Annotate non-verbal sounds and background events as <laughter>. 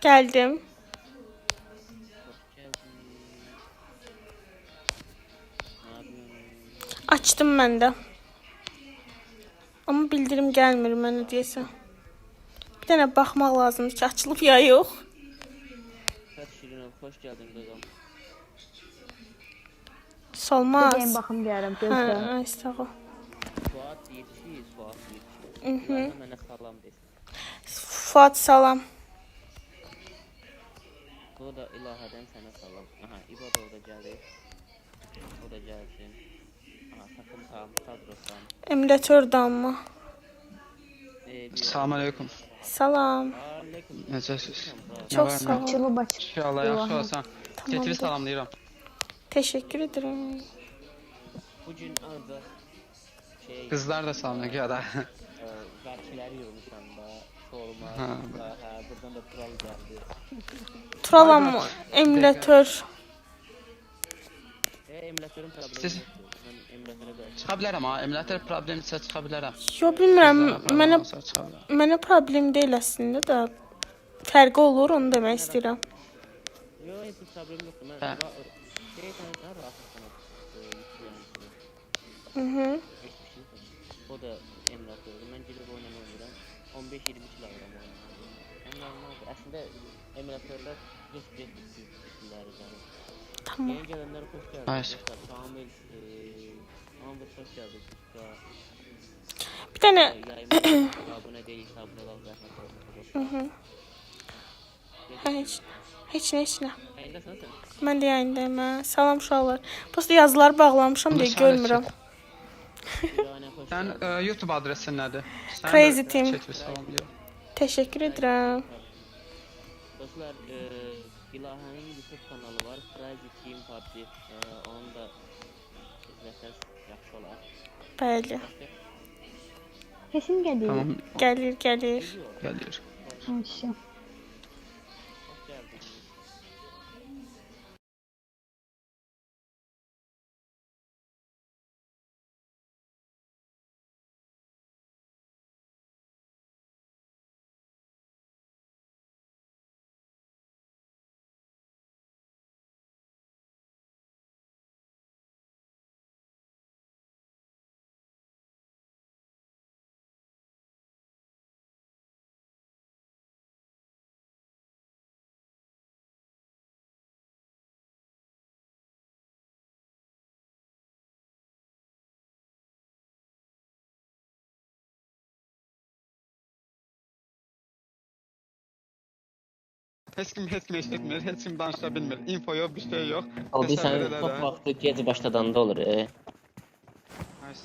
Geldim. Açtım ben de. Ama bildirim gelmir mənə deyəsən. Bir dənə baxmaq lazımdır ki, açılıb ya yox. Kaç Şirinov, hoş geldin kızım. Solmaz. Benim bakım deyərəm, Hə, gözlə. ol. Fuat yetişiyiz, Fuat yetişiyiz. Mhm. Bana mənə salam desin. Fuat salam. O da ilahədən sənə salam. Aha, İbo da orada gəlir. O da gəlsin. Aha, takım tam, kadro tam. Emülatör damı. Ee, bir Selamünaleyküm. Salam. Aleyküm. Necəsiz? Çox var, sağ ol. Açılı baş. İnşallah yaxşı olsan. Ketiri salamlayıram. Təşəkkür edirəm. Bugün ancaq şey, Qızlar da salamlayır da. e, vəkilləri yığmışam da sorma. Ha. ha buradan da Tural geldi. <laughs> Tural ama emülatör. E, emülatörün problemi. Siz... Çıxabilir ama emülatör problemi ise çıxabilirim. Yo bilmirəm, mənə mənə problem deyil əslində də fərqi olur onu demək istəyirəm. Yo, heç bir problem yoxdur. Mən şey tanıdan rahatlanıram. Mhm. O da emülatör. Mən gedib oynamağa 25-20 kilogram Onlar normal. Aslında emülatörler Rus cepkiler yani. Tamam. Yeni gelenler hoş geldiniz. Hayır. Tamir, Amber hoş geldiniz. Bir tane... Abone değil, abone ol. Hı hı. Heç, heç nə, heç nə. Mən də yayındayım, hə. Salam uşaqlar. Prosta yazıları bağlamışam deyə görmürəm. <laughs> Gəldin. e, YouTube adresin nədir? Sən Crazy Team. Təşəkkür edirəm. Dostlar, e, İlahənin YouTube kanalı var. Crazy Team PUBG. E, onu da izləsəz yaxşı olar. Bəli. Sesim gəlir. Tamam, Gəlir, gəlir. gəlir. Maşa. Xoş gəldiniz. Heç kim heç nə eşitmir, heç kim danışa bilmir. Info yox, bir şey yox. Aldıysan top vaxtı gec başladanda olur. E. Neyse.